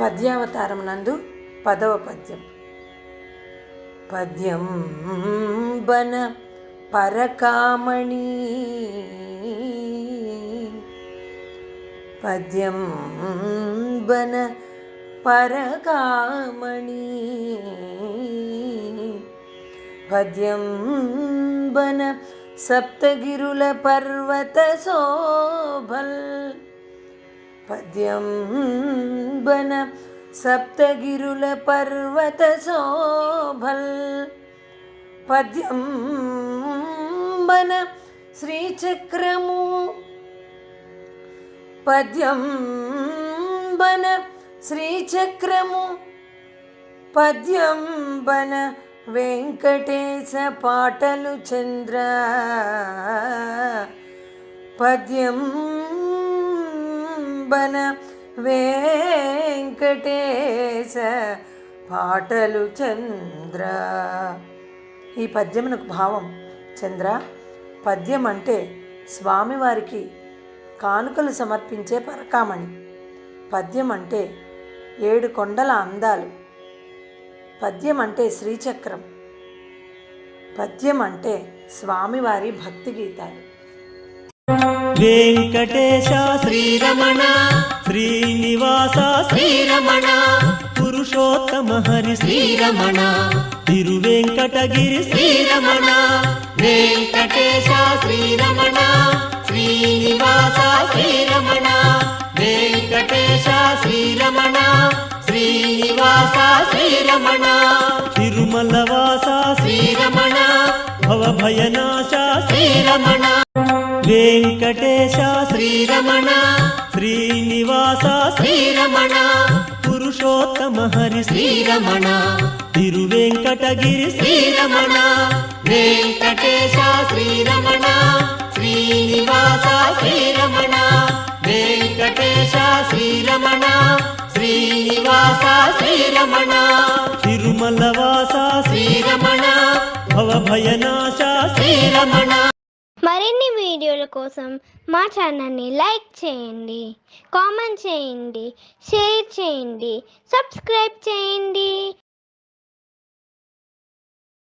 పద్యావతారం నందు పదవ పద్యం. పద్యం బన పరకామణి. పద్యం బన పరకామణి. పద్యం బన సప్తగిరుల పర్వత శోభల్ పద్యం బన సప్తగిరుల పర్వత శోభల్ పద్యం బన శ్రీచక్రము పద్యం బన శ్రీచక్రము పద్యం బన వెంకటేశ పాటలు చంద్ర. పద్యం బన వెంకటేశ పాటలు చంద్ర. ఈ పద్యమునకు భావం చంద్ర పద్యం అంటే స్వామివారికి కానుకలు సమర్పించే పరకామణి. పద్యం అంటే ఏడు కొండల అందాలు. పద్యం అంటే శ్రీచక్రం. పద్యం అంటే స్వామివారి భక్తి గీతాలు వెంకటేశ శ్రీరమణ శ్రీనివాస శ్రీరమణ పురుషోత్తమ హరి శ్రీరమణ తిరువెంకటగిరి శ్రీరమణ వెంకటేశ శ్రీరమణ శ్రీనివాస శ్రీరమణ వెంకటేశ శ్రీరమణ. శ్రీనివాస శ్రీరమణ తిరుమల వాస శ్రీరమణ భవభయనాశ శ్రీరమణ వెంకటేశ శ్రీరమణ శ్రీనివాస శ్రీరమణ పురుషోత్తమ హరి శ్రీరమణ తిరువెంకటగిరి శ్రీరమణ వెంకటేశ శ్రీరమణ శ్రీనివాస శ్రీరమణ తిరుమల వాస శ్రీరమణ భవభయనాశ శ్రీరమణ మరిన్ని వీడియోల కోసం మా ఛానల్ని లైక్ చేయండి కామెంట్ చేయండి షేర్ చేయండి సబ్స్క్రైబ్ చేయండి.